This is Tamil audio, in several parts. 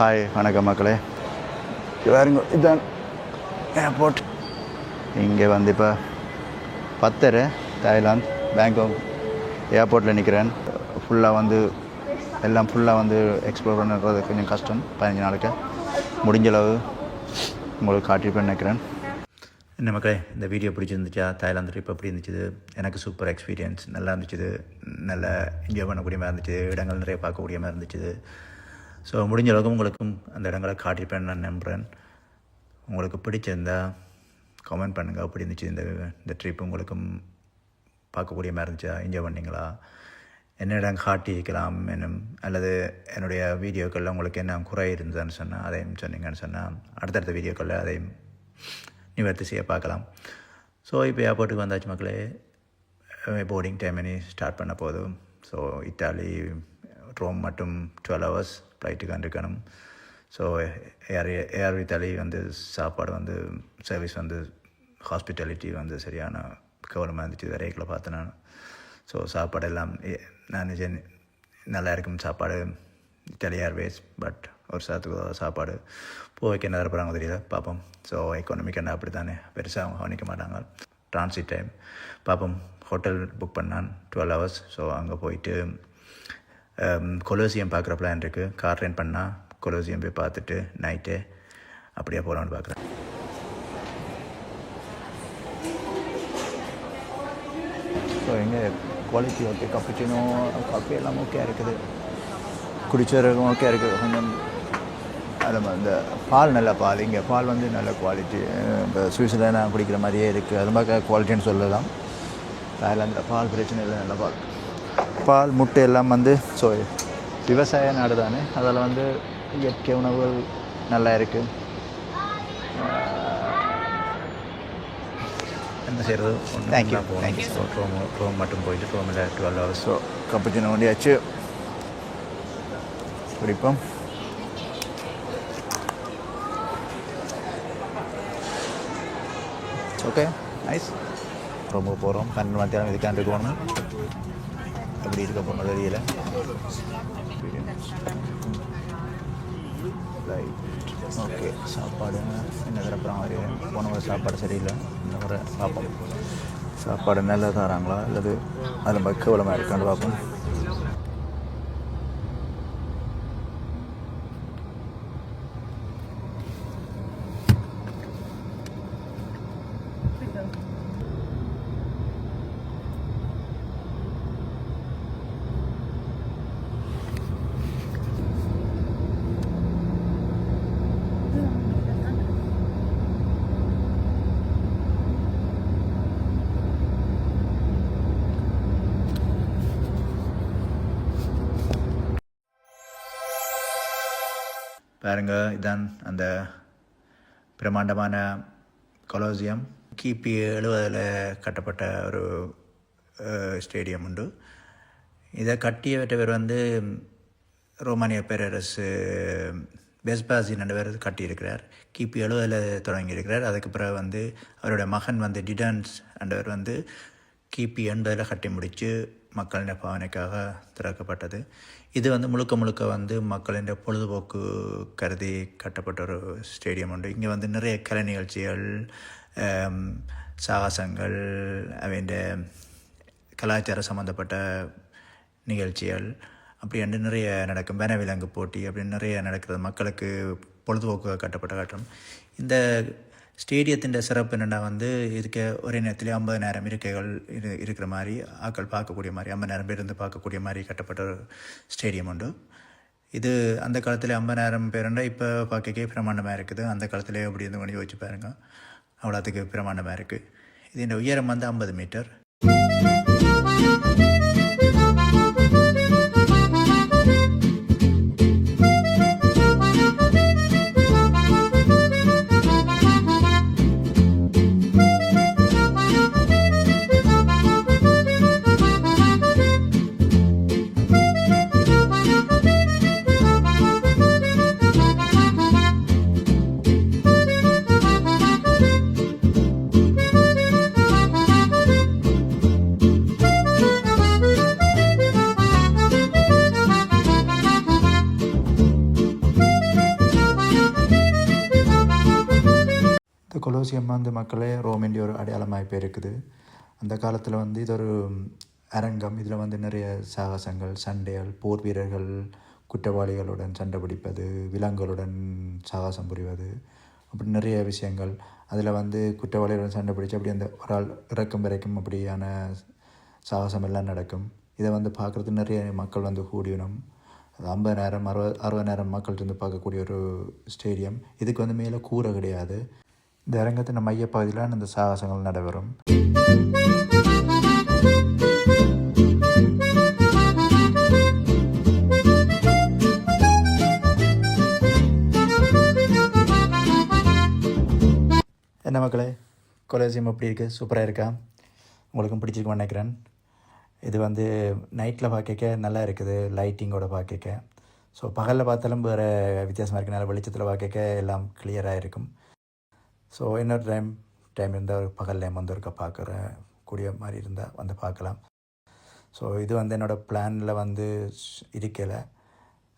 ஹாய் வணக்கம் மக்களே. இங்க பாருங்க இதுதான் ஏர்போர்ட் இங்கே வந்து இப்போ பத்தரை தாய்லாந்து பேங்காக் ஏர்போர்ட்டில் நிற்கிறேன் ஃபுல்லாக வந்து எல்லாம் ஃபுல்லாக வந்து எக்ஸ்ப்ளோர் பண்ணுறது கொஞ்சம் கஷ்டம் பதினஞ்சு நாளைக்கு. முடிஞ்ச அளவு உங்களுக்கு காட்டிட்டு நினைக்கிறேன். என்ன மக்களே இந்த வீடியோ பிடிச்சிருந்துச்சா? தாய்லாந்து ட்ரிப் எப்படி இருந்துச்சு எனக்கு சூப்பர் எக்ஸ்பீரியன்ஸ் நல்லா இருந்துச்சு நல்லா என்ஜாய் பண்ணக்கூடிய மாதிரி இருந்துச்சு. இடங்கள் நிறைய பார்க்கக்கூடிய மாதிரி இருந்துச்சு ஸோ முடிஞ்ச அளவுக்கு உங்களுக்கும் அந்த இடங்களை காட்டியிருப்பேன் நான் நம்புகிறேன் உங்களுக்கு பிடிச்சிருந்தா கமெண்ட் பண்ணுங்கள் எப்படி இருந்துச்சு இந்த இந்த ட்ரிப் உங்களுக்கும் பார்க்கக்கூடிய மாதிரி இருந்துச்சா? என்ஜாய் பண்ணிங்களா? என்ன இடம் காட்டியிருக்கலாம் என்னும் அல்லது என்னுடைய வீடியோக்களில் உங்களுக்கு என்ன குறை இருந்ததுன்னு சொன்னால் அதையும் சொன்னீங்கன்னு சொன்னால் அடுத்தடுத்த வீடியோக்களில் அதையும் நிவர்த்தி செய்ய பார்க்கலாம். ஸோ இப்போ ஏர்போர்ட்டுக்கு வந்தாச்சு மக்களே. போர்டிங் டைம் இனி ஸ்டார்ட் பண்ண போதும். ஸோ இத்தாலி ரோம் மட்டும் டுவெல் ஹவர்ஸ் ஃப்ளைட்டுக்கு இருக்கணும் ஸோ ஏர் ஏஆர்வி இத்தாலி வந்து சாப்பாடு வந்து சர்வீஸ் வந்து ஹாஸ்பிட்டாலிட்டி வந்து சரியான கவனமாக இருந்துச்சு வரைக்கில் பார்த்தேன் நான். ஸோ சாப்பாடு எல்லாம் நான் நிஜ- நல்லா இருக்கும் சாப்பாடு. இத்தாலி ஏர்வேஸ் பட் ஒரு சாத்துக்கு சாப்பாடு போய்க்கு என்ன தரப்போகிறாங்க தெரியல பார்ப்போம். ஸோ எக்கானமிக் என்ன அப்படி தானே பெருசாக அவங்க கவனிக்க மாட்டாங்க. ட்ரான்சிட் டைம் பார்ப்போம் ஹோட்டல் புக் பண்ணான் டுவெல் ஹவர்ஸ் ஸோ அங்கே போயிட்டு Um, கொலோசியம் பார்க்குற பிளான் இருக்குது கார் ரெண்ட் பண்ணால் கொலோசியம் போய் பார்த்துட்டு நைட்டு அப்படியே போகலான்னு பார்க்குறேன். ஸோ எங்கே குவாலிட்டி ஓகே கப்பிச்சினோ காஃபி எல்லாம் ஓகே இருக்குது. குடிச்சதுக்கும் ஓகே இருக்குது. கொஞ்சம் அதில் இந்த பால் நல்ல பால் இங்கே பால் வந்து நல்ல குவாலிட்டி இப்போ சுவிஸில் நான் குடிக்கிற மாதிரியே இருக்குது அது மாதிரி குவாலிட்டின்னு சொல்லலாம். தாய்லாந்தில் பால் பிரச்சனை இல்லை நல்ல பால். பால் முட்டை எல்லாம் வந்து ஸோ விவசாய நாடு தானே அதில் வந்து இயற்கை உணவுகள் நல்லா இருக்குது என்ன செய்கிறது thank you thank you so Rome Rome மட்டும் போயிட்டு ரோமில் டுவெல் ஹவர்ஸ் ஸோ கப்புச்சினோ வண்டியாச்சு. குடிப்போம். ஓகே நைஸ் ரொம்ப போகிறோம் பன்னெண்டு மத்தியானம் இதுக்காண்டு போகணும். எப்படி இருக்க போகணும் தெரியல. ஓகே சாப்பாடு. என்ன தரப்புறம் மாதிரி? போன முறை சாப்பாடு சரியில்லை. இந்த முறை பார்ப்போம். சாப்பாடு நல்லா தராங்களா? அல்லது அதில் பக்கவலமாக இருக்கான்னு பார்ப்போம். பாருங்க இதான் அந்த பிரம்மாண்டமான கொலோசியம். கிபி எழுபதில் கட்டப்பட்ட ஒரு ஸ்டேடியம் உண்டு. இதை கட்டியவற்ற பேர் வந்து ரோமானிய பேரரசு பெஸ்பாசி என்ற பேர் கட்டியிருக்கிறார். கிபி எழுபதில் தொடங்கியிருக்கிறார். அதுக்கு பிறகு வந்து அவருடைய மகன் வந்து டிடன்ஸ் என்றவர் வந்து கிபி எண்பதில் கட்டி முடித்து மக்களின் பாவனைக்காக திறக்கப்பட்டது. இது வந்து முழுக்க முழுக்க வந்து மக்களின் பொழுதுபோக்கு கருதி கட்டப்பட்ட ஒரு ஸ்டேடியம் உண்டு. இங்கே வந்து நிறைய கலை நிகழ்ச்சிகள் சாகசங்கள் அவன் கலாச்சார சம்மந்தப்பட்ட நிகழ்ச்சிகள் அப்படி என்று நிறைய நடக்கும். வனவிலங்கு போட்டி அப்படின்னு நிறைய நடக்கிறது. மக்களுக்கு பொழுதுபோக்கு கட்டப்பட்ட காட்டும். இந்த ஸ்டேடியத்தின் சிறப்பு என்னென்னா வந்து இதுக்கு ஒரே நேரத்தில் ஐம்பதனாயிரம் இருக்கைகள் இரு இருக்கிற மாதிரி ஆட்கள் பார்க்கக்கூடிய மாதிரி ஐம்பதாயிரம் பேர் இருந்து பார்க்கக்கூடிய மாதிரி கட்டப்பட்ட ஒரு ஸ்டேடியம் உண்டு. இது அந்த காலத்தில் ஐம்பதாயிரம் பேருண்டா இப்போ பார்க்கக்கே பிரமாண்டமாக இருக்குது. அந்த காலத்தில் எப்படி இருந்து கொண்டு யோசிச்சு பாருங்க. அவ்வளோத்துக்கு பிரமாண்டமாக இருக்குது இதோட உயரம் வந்து ஐம்பது மீட்டர். வந்து மக்களே ரோமின்டி ஒரு அடையாளமாக இப்போ இருக்குது அந்த காலத்தில் வந்து இது ஒரு அரங்கம். இதில் வந்து நிறைய சாகசங்கள் சண்டைகள் போர் வீரர்கள் குற்றவாளிகளுடன் சண்டை பிடிப்பது விலங்குகளுடன் சாகசம் புரிவது அப்படி நிறைய விஷயங்கள். அதில் வந்து குற்றவாளிகளுடன் சண்டை பிடிச்சி அப்படி அந்த ஒரு ஆள் இறக்கும் வரைக்கும் அப்படியான சாகசம் எல்லாம் நடக்கும். இதை வந்து பார்க்குறதுக்கு நிறைய மக்கள் வந்து கூடியணும் அது ஐம்பதாயிரம் அறுபது அறுபதாயிரம் மக்கள் இருந்து பார்க்கக்கூடிய ஒரு ஸ்டேடியம். இதுக்கு வந்து மேலே கூரை கிடையாது. இந்த அரங்கத்தின் மையப்பகுதியிலான இந்த சாகசங்கள் நடைபெறும். என்ன மக்களே கொலேசியம் எப்படி இருக்குது சூப்பராக இருக்கா? உங்களுக்கும் பிடிச்சிருக்கும்னு நினைக்கிறேன். இது வந்து நைட்டில் பார்க்க நல்லா இருக்குது லைட்டிங்கோட பார்க்க ஸோ பகலில் பார்த்தாலும் வேறு வித்தியாசமாக இருக்குது நல்ல வெளிச்சத்தில் பார்க்க எல்லாம் கிளியராக இருக்கும். ஸோ இன்னொரு டைம் டைம் இருந்தால் ஒரு பகல் டைம் வந்து ஒருக்கா பார்க்குற கூடிய மாதிரி இருந்தால் வந்து பார்க்கலாம் ஸோ இது வந்து என்னோடய பிளானில் வந்து இருக்கலை.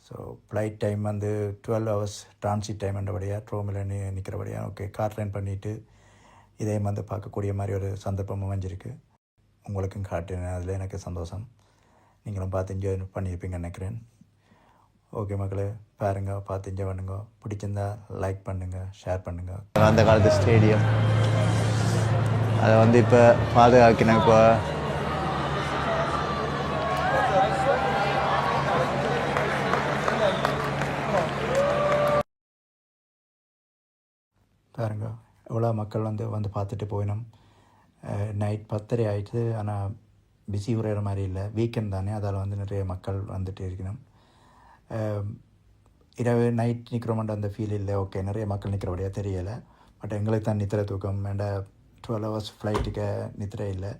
ஸோ ஃப்ளைட் டைம் வந்து டுவெல் ஹவர்ஸ் டிரான்சிட் டைம் என்றபடியாக ட்ரோமில் நி நிற்கிறபடியாக ஓகே கார் ட்ரெயின் பண்ணிவிட்டு இதையும் வந்து பார்க்கக்கூடிய மாதிரி ஒரு சந்தர்ப்பம் அமைஞ்சிருக்கு உங்களுக்கும் காட்டுறேன் அதில் எனக்கு சந்தோஷம். நீங்களும் பார்த்து என்ஜாய் பண்ணியிருப்பீங்க நினைக்கிறேன். ஓகே மக்களே பாருங்க பார்த்து என்ஜாய் பண்ணுங்க. பிடிச்சிருந்தா லைக் பண்ணுங்கள் ஷேர் பண்ணுங்கள் அந்த காலத்து ஸ்டேடியம் அதை வந்து இப்போ பாதுகாக்கணும் இப்போ. பாருங்க எவ்வளோ மக்கள் வந்து வந்து பார்த்துட்டு போயினோம். நைட் பத்தரை ஆயிடுச்சு ஆனால் பிஸி உரையிற மாதிரி இல்லை. வீக்கெண்ட் தானே அதால் வந்து நிறைய மக்கள் வந்துட்டு இருக்கணும். இரவு நைட் நிற்கிறோம்ன்ற அந்த ஃபீல் இல்லை. ஓகே நிறைய மக்கள் நிற்கிறபடியாக தெரியலை. பட் எங்களுக்கு தான் நித்திர தூக்கம் வேண்ட டுவெல் ஹவர்ஸ் ஃப்ளைட்டுக்கு நித்திர இல்லை.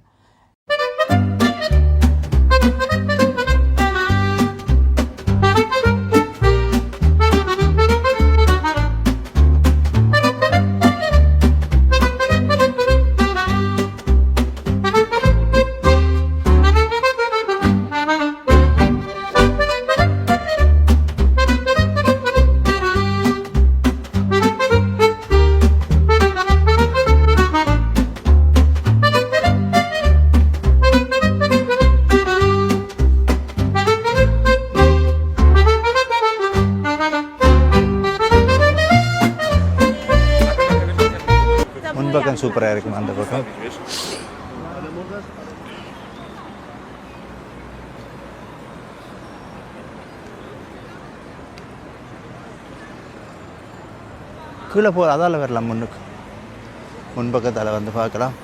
சூப்பராக இருக்கும் அந்த பக்கம். கீழே போ அதால் வரலாம் முன்னுக்கு. முன்பக்கத்தால் வந்து பார்க்கலாம்.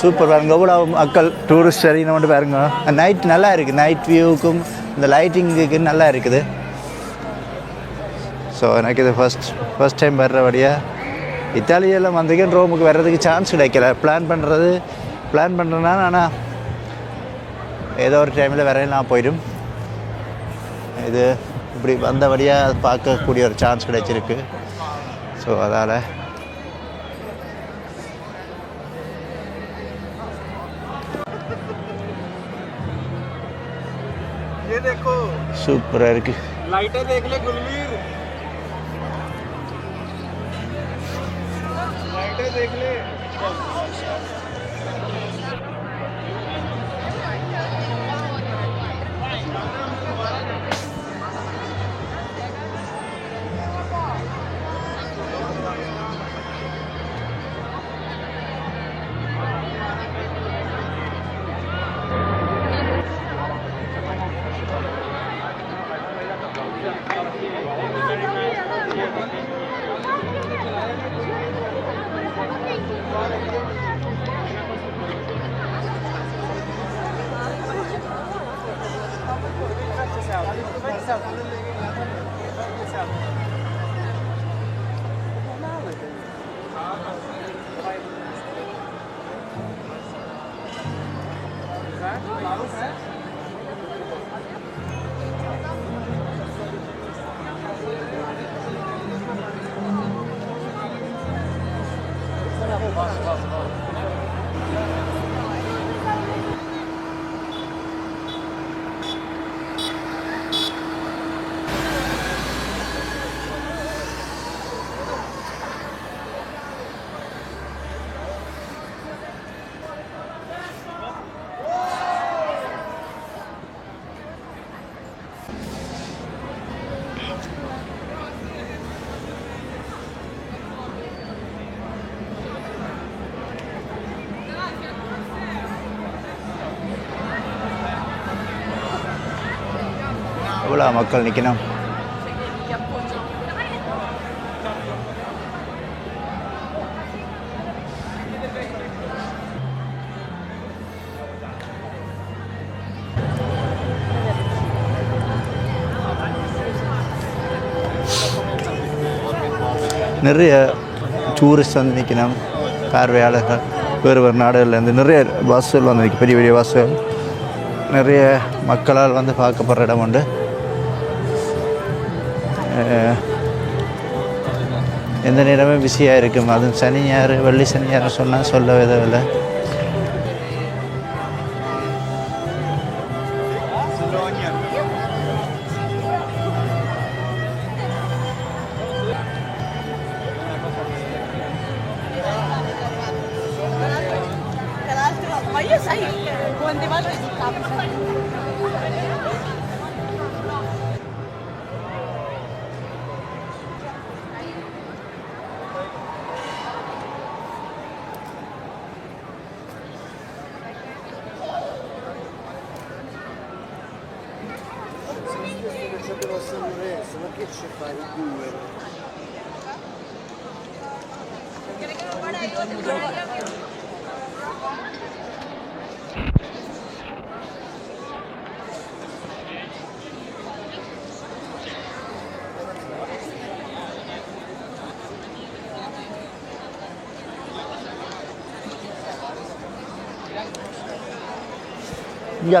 சூப்பர் பாருங்க. எவ்வளோ மக்கள் டூரிஸ்ட் சரிங்க மட்டும் பாருங்க. நைட் நல்லா இருக்குது நைட் வியூவுக்கும் இந்த லைட்டிங்குக்கு நல்லா இருக்குது. ஸோ எனக்கு இது ஃபஸ்ட் ஃபஸ்ட் டைம் வர்றபடியாக இத்தாலியெல்லாம் வந்திருக்கேன். ரோமுக்கு வர்றதுக்கு சான்ஸ் கிடைக்கல. பிளான் பண்ணுறது பிளான் பண்ணுறேன்னா ஆனால் ஏதோ ஒரு டைமில் வரையலாம் போயிடும். இது இப்படி வந்தபடியாக பார்க்கக்கூடிய ஒரு சான்ஸ் கிடைச்சிருக்கு. ஸோ அதால் ये देखो। सुपर की लाइटें देख ले गुलवीर लाइटें देख ले। né? எவ்வளோ மக்கள் நிற்கணும் நிறைய டூரிஸ்ட் வந்து நிற்கணும் பார்வையாளர்கள் வேறு வேறு நாடுகள்லேருந்து நிறைய பஸ்ஸுகள் வந்து நிற்கும் பெரிய பெரிய பஸ்ஸுகள் நிறைய மக்களால் வந்து பார்க்கப்படுற இடம் உண்டு. எந்த நேரமும் பிஸியாக இருக்கும். அதுவும் சனி ஞாயிறு வெள்ளி சனி ஞாயிறு சொன்னால் சொல்ல விதவில்லை இங்கே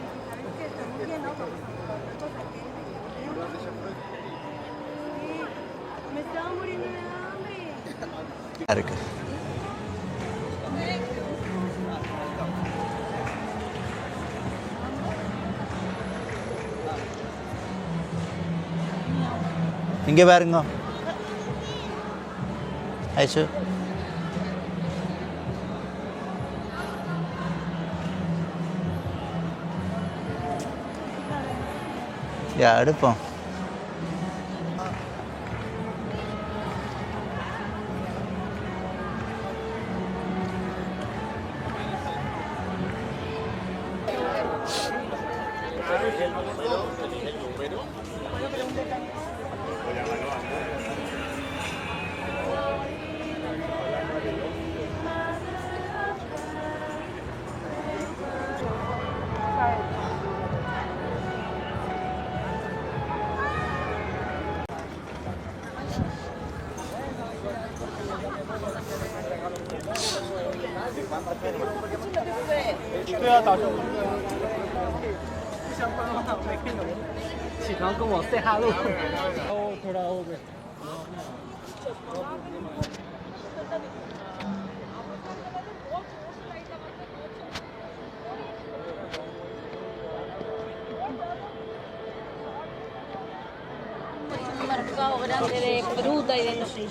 இருக்கு. இங்கே பாருங்க. ஐசு. யா எடுப்போம். 到时候不想帮了，没看懂。起床跟我 say hello。哦，出来后面。Marcavre, bruta y de no sé.